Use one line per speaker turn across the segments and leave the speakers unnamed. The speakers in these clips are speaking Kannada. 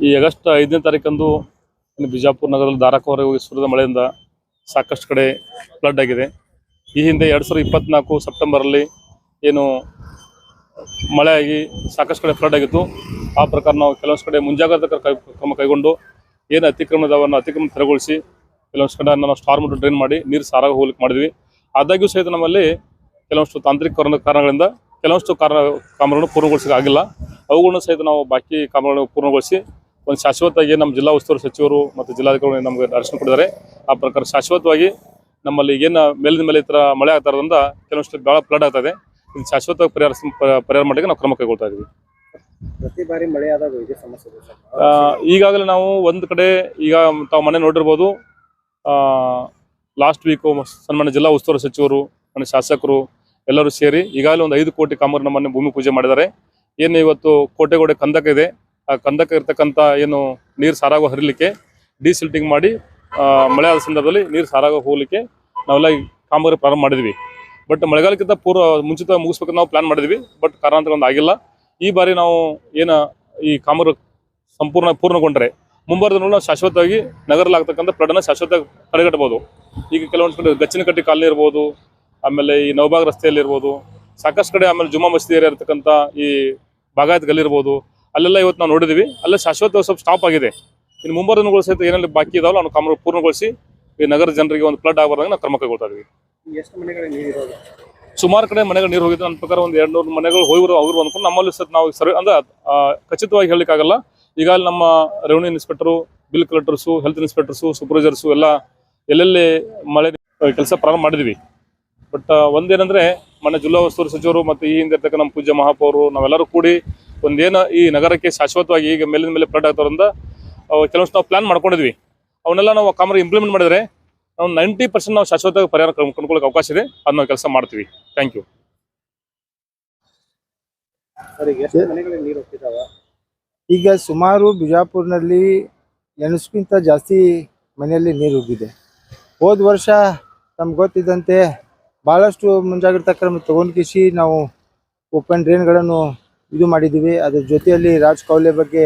ಈ ಆಗಸ್ಟ್ ಐದನೇ ತಾರೀಕಂದು ಬಿಜಾಪುರ ನಗರದಲ್ಲಿ ಧಾರಾಕೋರೆ ಹೋಗಿ ಸುರಿದ ಮಳೆಯಿಂದ ಸಾಕಷ್ಟು ಕಡೆ ಫ್ಲಡ್ ಆಗಿದೆ. ಈ ಹಿಂದೆ ಎರಡು ಸಾವಿರದ ಇಪ್ಪತ್ನಾಲ್ಕು ಸೆಪ್ಟೆಂಬರಲ್ಲಿ ಏನು ಮಳೆ ಆಗಿ ಸಾಕಷ್ಟು ಕಡೆ ಫ್ಲಡ್ ಆಗಿತ್ತು. ಆ ಪ್ರಕಾರ ನಾವು ಕೆಲವೊಂದು ಕಡೆ ಮುಂಜಾಗ್ರತಾ ಕ್ರ- ಕ್ರಮ ಕೈಗೊಂಡು ಏನು ಅತಿಕ್ರಮಣ ಇದಾವನ್ನ ಅತಿಕ್ರಮಣ ತೆರವುಗೊಳಿಸಿ ಕೆಲವೊಂದು ಕಡೆ ನಾವು ಸ್ಟಾರ್ಮ್ ಡ್ರೈನ್ ಮಾಡಿ ನೀರು ಸಾರಾಗ ಹೋಗ್ಲಿಕ್ಕೆ ಮಾಡಿದ್ವಿ. ಆದಾಗ್ಯೂ ಸಹಿತ ನಮ್ಮಲ್ಲಿ ಕೆಲವೊಂದು ತಾಂತ್ರಿಕ ಕಾರಣಗಳಿಂದ ಕೆಲವೊಂದು ಕಾರಣ ಕಾಮಗಳನ್ನು ಪೂರ್ಣಗೊಳಿಸಿ ಆಗಿಲ್ಲ ಅವುಗಳನ್ನು ಸಹಿತ ನಾವು ಬಾಕಿ ಕಾಮಗಳನ್ನು ಪೂರ್ಣಗೊಳಿಸಿ ಒಂದು ಶಾಶ್ವತವಾಗಿ ನಮ್ಮ ಜಿಲ್ಲಾ ಉಸ್ತುವಾರಿ ಸಚಿವರು ಮತ್ತು ಜಿಲ್ಲಾಧಿಕಾರಿಗಳು ನಮಗೆ ದರ್ಶನ ಕೊಟ್ಟಿದ್ದಾರೆ. ಆ ಪ್ರಕಾರ ಶಾಶ್ವತವಾಗಿ ನಮ್ಮಲ್ಲಿ ಏನು ಮೇಲಿನ ಮೇಲೆ ಈ ಥರ ಮಳೆ ಆಗ್ತಾ ಇರೋದ್ರಿಂದ ಕೆಲವೊಂದು ಭಾಳ ಫ್ಲಡ್ ಆಗ್ತದೆ ಇದು. ಶಾಶ್ವತವಾಗಿ ಪರಿಹಾರ ಪರಿಹಾರ ಮಾಡಲಿಕ್ಕೆ ನಾವು ಕ್ರಮ ಕೈಗೊಳ್ತಾ ಇದ್ದೀವಿ.
ಪ್ರತಿ ಬಾರಿ ಮಳೆ ಆದಾಗ ಇದೇ ಸಮಸ್ಯೆ
ಆ, ಈಗಾಗಲೇ ನಾವು ಒಂದು ಕಡೆ ಈಗ ತಾವು ಮನೆ ನೋಡಿರ್ಬೋದು ಲಾಸ್ಟ್ ವೀಕು ಸನ್ಮಾನ್ಯ ಜಿಲ್ಲಾ ಉಸ್ತುವಾರಿ ಸಚಿವರು ಮನೆ ಶಾಸಕರು ಎಲ್ಲರೂ ಸೇರಿ ಈಗಾಗಲೇ ಒಂದು ಐದು ಕೋಟಿ ಕಾಮಗಾರಿ ನಮ್ಮನ್ನು ಭೂಮಿ ಪೂಜೆ ಮಾಡಿದ್ದಾರೆ. ಏನು ಇವತ್ತು ಕೋಟೆಗೋಡೆ ಕಂದಕ ಇದೆ ಆ, ಕಂದಕ ಇರ್ತಕ್ಕಂಥ ಏನು ನೀರು ಸಾರಾಗೋ ಹರಿಲಿಕ್ಕೆ ಡಿಸಿಲ್ಟಿಂಗ್ ಮಾಡಿ ಮಳೆ ಆದ ಸಂದರ್ಭದಲ್ಲಿ ನೀರು ಸಾರಾಗ ಹೋಗ್ಲಿಕ್ಕೆ ನಾವೆಲ್ಲ ಕಾಮಗಾರಿ ಪ್ರಾರಂಭ ಮಾಡಿದ್ವಿ. ಬಟ್ ಮಳೆಗಾಲಕ್ಕಿಂತ ಪೂರ್ವ ಮುಂಚಿತ ಮುಗಿಸ್ಬೇಕಂತ ನಾವು ಪ್ಲಾನ್ ಮಾಡಿದ್ವಿ. ಬಟ್ ಕಾರಣಾಂತರ ಒಂದು ಆಗಿಲ್ಲ. ಈ ಬಾರಿ ನಾವು ಏನು ಈ ಕಾಮಗಾರಿ ಸಂಪೂರ್ಣ ಪೂರ್ಣಗೊಂಡ್ರೆ ಮುಂಬರದ ನಾವು ಶಾಶ್ವತವಾಗಿ ನಗರಲಾಗ್ತಕ್ಕಂಥ ಫ್ಲಡ್ನ ಶಾಶ್ವತವಾಗಿ ತಡೆಗಟ್ಟಬಹುದು. ಈಗ ಕೆಲವೊಂದು ಕಡೆ ಗಚ್ಚಿನಕಟ್ಟಿ ಕಾಲನಿ ಇರ್ಬೋದು, ಆಮೇಲೆ ಈ ನವಬಾಗ್ ರಸ್ತೆಯಲ್ಲಿ ಇರ್ಬೋದು, ಸಾಕಷ್ಟು ಕಡೆ ಆಮೇಲೆ ಜುಮ್ಮಾ ಮಸೀದಿ ಏರಿಯಾ ಇರ್ತಕ್ಕಂಥ ಈ ಬಾಗಾಯತ್ ಗಲ್ಲಿ ಇರ್ಬೋದು ಅಲ್ಲೆಲ್ಲ ಇವತ್ತು ನಾವು ನೋಡಿದ್ವಿ. ಅಲ್ಲೇ ಶಾಶ್ವತ ಸ್ವಲ್ಪ ಸ್ಟಾಪ್ ಆಗಿದೆ. ಇನ್ನು ಮುಂಬರುವ ಸಹಿತ ಏನೆಲ್ಲ ಬಾಕಿ ಇದಾವಲ್ಲ ಅವ್ನು ಕಾಮಗಾರಿ ಪೂರ್ಣಗೊಳಿಸಿ ಈ ನಗರ ಜನರಿಗೆ ಒಂದು ಫ್ಲಡ್ ಆಗಬಾರ್ದಂಗೆ ನಾವು ಕ್ರಮ ಕೈಗೊಳ್ತಾ ಇದೀವಿ.
ಎಷ್ಟು ಮನೆಗಳ ನೀರು ಇರೋದು?
ಸುಮಾರು ಕಡೆ ಮನೆಗಳು ನೀರು ಹೋಗಿದ್ದು ನನ್ನ ಪ್ರಕಾರ ಒಂದು ಎರಡು ನೂರು ಮನೆಗಳು ಹೋಗಿರೋ ಅವರು ಅಂದ್ಕೊಂಡು ನಮ್ಮಲ್ಲಿ ಸಹ ನಾವು ಸರ್ವೆ ಅಂದ್ರೆ ಖಚಿತವಾಗಿ ಹೇಳಲಿಕ್ಕಾಗಲ್ಲ. ಈಗಾಗಲೇ ನಮ್ಮ revenue inspector bill collectors health inspectors supervisors ಎಲ್ಲ ಎಲ್ಲೆಲ್ಲಿ ಮಳೆ ಕೆಲಸ ಪ್ರಾರಂಭ ಮಾಡಿದ್ವಿ. ಬಟ್ ಒಂದೇನಂದ್ರೆ ಮನೆ ಜಿಲ್ಲಾ ಉಸ್ತುವಾರಿ ಸಚಿವರು ಮತ್ತು ಈ ಹಿಂದೆ ಇರ್ತಕ್ಕ ನಮ್ಮ ಪೂಜ್ಯ ಮಹಾಪೌರು ನಾವೆಲ್ಲರೂ ಕೂಡಿ ಒಂದೇನು ಈ ನಗರಕ್ಕೆ ಶಾಶ್ವತವಾಗಿ ಈಗ ಮೇಲಿನ ಮೇಲೆ ಫ್ಲಡ್ ಆಗ್ತಾರಿಂದ ಕೆಲವೊಂದು ನಾವು ಪ್ಲಾನ್ ಮಾಡ್ಕೊಂಡಿದ್ವಿ. ಅವನ್ನೆಲ್ಲ ನಾವು ಕಾಮರ್ ಇಂಪ್ಲಿಮೆಂಟ್ ಮಾಡಿದ್ರೆ ನಾವು ನೈಂಟಿ ಪರ್ಸೆಂಟ್ ನಾವು ಶಾಶ್ವತವಾಗಿ ಪರಿಹಾರ ಕಂಡು- ಕಂಡುಕೊಳ್ಳೋಕೆ ಅವಕಾಶ ಇದೆ. ನಾವು ಕೆಲಸ ಮಾಡ್ತೀವಿ. ಥ್ಯಾಂಕ್ ಯು
ಈಗ
ಸುಮಾರು ಬಿಜಾಪುರ್ನಲ್ಲಿ ಎಣಸ್ಕಿಂತ ಜಾಸ್ತಿ ಮನೆಯಲ್ಲಿ ನೀರು ಹೋಗಿದೆ ಹೋದ ವರ್ಷ ನಮ್ಗೆ ಗೊತ್ತಿದ್ದಂತೆ ಭಾಳಷ್ಟು ಮುಂಜಾಗ್ರತಾ ಕ್ರಮ ತಗೊಂಡು ಕಿಸಿ ನಾವು ಓಪನ್ ಡ್ರೈನ್ಗಳನ್ನು ಇದು ಮಾಡಿದ್ದೀವಿ. ಅದ್ರ ಜೊತೆಯಲ್ಲಿ ರಾಜ್ ಕೌಲೆ ಬಗ್ಗೆ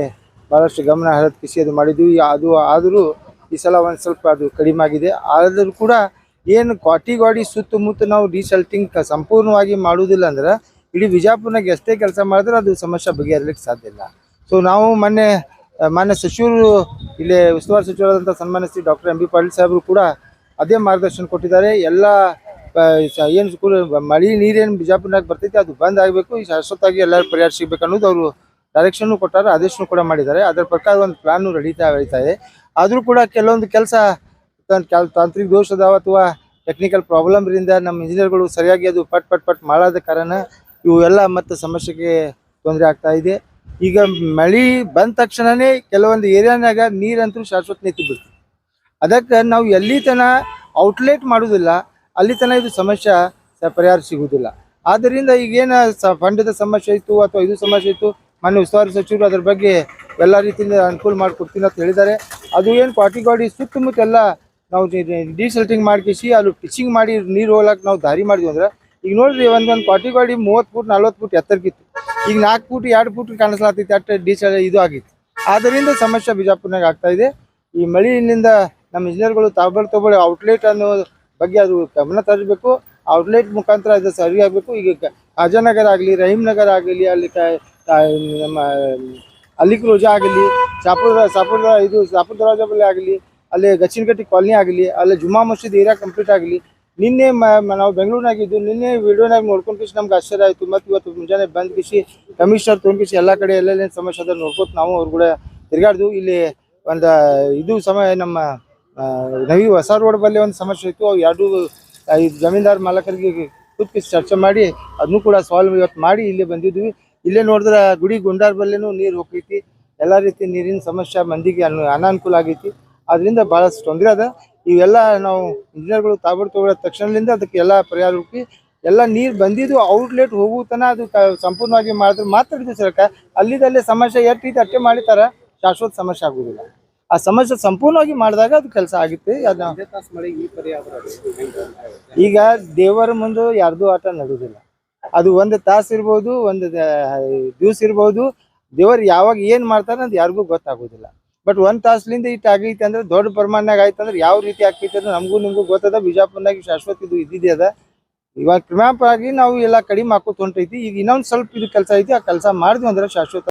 ಭಾಳಷ್ಟು ಗಮನ ಹರತ್ಕಿಸಿ ಕಿಸಿ ಅದು ಮಾಡಿದ್ದೀವಿ. ಅದು ಆದರೂ ಈ ಸಲ ಒಂದು ಸ್ವಲ್ಪ ಅದು ಕಡಿಮೆ ಆಗಿದೆ. ಆದರೂ ಕೂಡ ಏನು ಕ್ವಾಟಿ ಗಾಡಿ ಸುತ್ತಮುತ್ತ ನಾವು ಡಿಸಲ್ಟಿಂಗ್ ಸಂಪೂರ್ಣವಾಗಿ ಮಾಡುವುದಿಲ್ಲ ಅಂದ್ರೆ ಇಡೀ ವಿಜಾಪುರ್ನಾಗ ಎಷ್ಟೇ ಕೆಲಸ ಮಾಡಿದ್ರೆ ಅದು ಸಮಸ್ಯೆ ಬಗೆಹರಿಲಿಕ್ಕೆ ಸಾಧ್ಯ ಇಲ್ಲ. ಸೊ ನಾವು ಮೊನ್ನೆ ಮಾನ್ಯ ಸಚಿವರು, ಇಲ್ಲಿ ಉಸ್ತುವಾರಿ ಸಚಿವರಾದಂಥ ಸನ್ಮಾನಿಸಿ ಡಾಕ್ಟರ್ ಎಂ ಬಿ ಪಾಟೀಲ್ ಸಾಹೇಬರು ಕೂಡ ಅದೇ ಮಾರ್ಗದರ್ಶನ ಕೊಟ್ಟಿದ್ದಾರೆ. ಎಲ್ಲ ಏನು ಸ್ಕೂಲ್, ಮಳೆ ನೀರೇನು ಬಿಜಾಪುರ್ನಾಗ ಬರ್ತೈತಿ, ಅದು ಬಂದ್ ಆಗಬೇಕು. ಈ ಶಾಶ್ವತವಾಗಿ ಎಲ್ಲರೂ ಪರಿಹಾರ ಸಿಗ್ಬೇಕು ಅನ್ನೋದು ಅವರು ಡೈರೆಕ್ಷನ್ ಕೊಟ್ಟಾರೆ, ಆದೇಶನೂ ಕೂಡ ಮಾಡಿದ್ದಾರೆ. ಅದರ ಪ್ರಕಾರ ಒಂದು ಪ್ಲಾನು ನಡೀತಾ ನಡೀತಾ ಇದೆ. ಆದರೂ ಕೂಡ ಕೆಲವೊಂದು ಕೆಲಸ ತಾಂತ್ರಿಕ ದೋಷ ಅದಾವ ಅಥವಾ ಟೆಕ್ನಿಕಲ್ ಪ್ರಾಬ್ಲಮ್ರಿಂದ ನಮ್ಮ ಇಂಜಿನಿಯರ್ಗಳು ಸರಿಯಾಗಿ ಅದು ಪಟ್ ಪಟ್ ಪಟ್ ಮಾಡಾದ ಕಾರಣ ಇವೆಲ್ಲ ಮತ್ತೆ ಸಮಸ್ಯೆಗೆ ತೊಂದರೆ ಆಗ್ತಾ ಇದೆ. ಈಗ ಮಳೆ ಬಂದ ತಕ್ಷಣನೇ ಕೆಲವೊಂದು ಏರಿಯಾನಾಗ ನೀರಂತೂ ಶಾಶ್ವತ ನಿಂತು ಬಿಡ್ತದೆ. ಅದಕ್ಕೆ ನಾವು ಎಲ್ಲಿ ತನ ಔಟ್ಲೆಟ್ ಮಾಡುವುದಿಲ್ಲ ಅಲ್ಲಿ ತನಕ ಇದು ಸಮಸ್ಯೆ ಪರಿಹಾರ ಸಿಗುವುದಿಲ್ಲ. ಆದ್ದರಿಂದ ಈಗೇನು ಸ ಫಂಡದ ಸಮಸ್ಯೆ ಇತ್ತು ಅಥವಾ ಇದು ಸಮಸ್ಯೆ ಇತ್ತು, ಮಾನ್ಯ ಉಸ್ತುವಾರಿ ಸಚಿವರು ಅದ್ರ ಬಗ್ಗೆ ಎಲ್ಲ ರೀತಿಯಿಂದ ಅನುಕೂಲ ಮಾಡಿಕೊಡ್ತೀನಿ ಅಂತ ಹೇಳಿದ್ದಾರೆ. ಅದು ಏನು ಪಾಟಿಗಾಡಿ ಸುತ್ತಮುತ್ತ ಎಲ್ಲ ನಾವು ಡಿಸಲ್ಟಿಂಗ್ ಮಾಡ್ಕಿಸಿ ಅಲ್ಲಿ ಟಿಚಿಂಗ್ ಮಾಡಿ ನೀರು ಹೋಗ್ಲಾಕ ನಾವು ದಾರಿ ಮಾಡಿದ್ವಿ ಅಂದ್ರೆ, ಈಗ ನೋಡ್ರಿ ಒಂದೊಂದು ಪಾಟಿಗಾಡಿ ಗಾಡಿ ಮೂವತ್ತು ಫುಟ್, ನಲ್ವತ್ತು ಫುಟ್ ಎತ್ತರಕ್ಕಿತ್ತು ಈಗ ನಾಲ್ಕು ಫುಟ್, ಎರಡು ಫುಟ್ ಕಾಣಿಸ್ಲಾತೈತಿ ಅಷ್ಟು ಡೀಸೆಲ್ ಇದು ಆಗಿತ್ತು. ಆದ್ದರಿಂದ ಸಮಸ್ಯೆ ಬಿಜಾಪುರ್ನಾಗ ಆಗ್ತಾ ಇದೆ. ಈ ಮಳೆಯಿಂದ ನಮ್ಮ ಇಂಜಿನಿಯರ್ಗಳು ತಾಬಳ್ ತಗೊಳ್ಳಿ ಔಟ್ಲೆಟ್ ಅನ್ನೋ ಬಗ್ಗೆ ಅದು ಗಮನ ತರಬೇಕು. ಔಟ್ಲೆಟ್ ಮುಖಾಂತರ ಅದು ಸರಿ ಆಗಬೇಕು. ಈಗ ಅಜನಗರ ಆಗಲಿ ರಹೀಮ್ ನಗರ ಆಗಲಿ, ಅಲ್ಲಿ ನಮ್ಮ ಅಲಿಕ್ ರೋಜಾ ಆಗಲಿ ಸಾಪುರ ಸಾಪುರ ಇದು ಸಾಪುರ ದರವಾಜಾ ಬಳಿ ಆಗಲಿ, ಅಲ್ಲಿ ಗಚ್ಚಿನಕಟ್ಟಿ ಕಾಲನಿ ಆಗಲಿ, ಅಲ್ಲಿ ಜುಮಾ ಮಸೀದ್ ಏರಿಯಾ ಕಂಪ್ಲೀಟ್ ಆಗಲಿ, ನಿನ್ನೆ ನಾವು ಬೆಂಗಳೂರಿನಾಗಿದ್ದು, ನಿನ್ನೆ ವಿಡಿಯೋನಾಗ ನೋಡ್ಕೊಂಡು ಕಿಸಿ ನಮ್ಗೆ ಆಶ್ಚರ್ಯ ಆಯಿತು. ಮತ್ತು ಇವತ್ತು ಮುಂಜಾನೆ ಬಂದ್ ಕಿಸಿ ಕಮಿಷನರ್ ತೊಗೊಂಡು ಕಿಸಿ ಎಲ್ಲ ಕಡೆ ಎಲ್ಲೆಲ್ಲೇನು ಸಮಸ್ಯೆ ಅದ ನೋಡ್ಕೊತ ನಾವು ಅವ್ರು ಕೂಡ ತಿರ್ಗಾಡ್ದು. ಇಲ್ಲಿ ಒಂದು ಇದು ಸಮಯ ನಮ್ಮ ನವಿ ಹೊಸ ರೋಡ್ ಬಲ್ಲಿ ಒಂದು ಸಮಸ್ಯೆ ಇತ್ತು. ಅವು ಎರಡು ಈ ಜಮೀನ್ದಾರ್ ಮಾಲಕರಿಗೆ ಕೂತ್ಕಿಸಿ ಚರ್ಚೆ ಮಾಡಿ ಅದನ್ನು ಕೂಡ ಸಾಲ್ವ್ ಇವತ್ತು ಮಾಡಿ ಇಲ್ಲಿ ಬಂದಿದ್ವಿ. ಇಲ್ಲೇ ನೋಡಿದ್ರೆ ಗುಡಿ ಗುಂಡಾರ್ ಬಲ್ಲೇನೂ ನೀರು ಹೋಗ್ತೈತಿ. ಎಲ್ಲ ರೀತಿ ನೀರಿನ ಸಮಸ್ಯೆ ಮಂದಿಗೆ ಅನು, ಅನಾನುಕೂಲ ಆಗೈತಿ. ಅದರಿಂದ ಭಾಳಷ್ಟು ತೊಂದರೆ ಅದ. ಇವೆಲ್ಲ ನಾವು ಇಂಜಿನಿಯರ್ಗಳು ತಾಬಡ್ ತಗೊಳ್ಳೋ ತಕ್ಷಣದಿಂದ ಅದಕ್ಕೆ ಎಲ್ಲ ಪರಿಹಾರ ಹುಡುಕಿ, ಎಲ್ಲ ನೀರು ಬಂದಿದ್ದು ಔಟ್ಲೆಟ್ ಹೋಗುವ ತನ ಅದು ಸಂಪೂರ್ಣವಾಗಿ ಮಾಡಿದ್ರೆ ಮಾತ್ರ ಸರ್ಕಾರ. ಸರ್ಕ ಅಲ್ಲಿದಲ್ಲೇ ಸಮಸ್ಯೆ ಎಷ್ಟೈತೆ ಅಷ್ಟೇ ಮಾಡಿತಾರ ಶಾಶ್ವತ ಸಮಸ್ಯೆ ಆಗುದಿಲ್ಲ. ಆ ಸಮಸ್ಯೆ ಸಂಪೂರ್ಣವಾಗಿ ಮಾಡಿದಾಗ ಅದು ಕೆಲಸ ಆಗುತ್ತೆ. ಈಗ ದೇವರ ಮುಂದೆ ಯಾರ್ದು ಆಟ ನಡೆಯೋದಿಲ್ಲ ಅದು ಒಂದು ತಾಸು ಇರ್ಬೋದು ಒಂದು ದಿವಸ ಇರ್ಬೋದು. ದೇವರು ಯಾವಾಗ ಏನ್ ಮಾಡ್ತಾರೆ ಅದು ಯಾರಿಗೂ ಗೊತ್ತಾಗೋದಿಲ್ಲ ಬಟ್ ಒಂದ್ ತಾಸ್ಲಿಂದ ಇಟ್ ಆಗೈತೆ ಅಂದ್ರೆ ದೊಡ್ಡ ಪ್ರಮಾಣದಾಗ ಆಯ್ತು ಅಂದ್ರೆ ಯಾವ ರೀತಿ ಆಗ್ತೈತೆ ಅಂದ್ರೆ ನಮಗೂ ನಿಮಗೂ ಗೊತ್ತದ. ಬಿಜಾಪುರ್ನಾಗ ಶಾಶ್ವತ ಇದು ಇದ್ದಿದೆ ಅದ. ಇವಾಗ ಕ್ರಮಾಪಾಗಿ ನಾವು ಎಲ್ಲ ಕಡಿಮೆ ಹಾಕೋತ ಹೊಂಟೈತಿ ಈಗ ಇನ್ನೊಂದು ಸ್ವಲ್ಪ ಇದು ಕೆಲಸ ಐತಿ ಆ ಕೆಲಸ ಮಾಡಿದ್ವಿ ಅಂದ್ರೆ ಶಾಶ್ವತ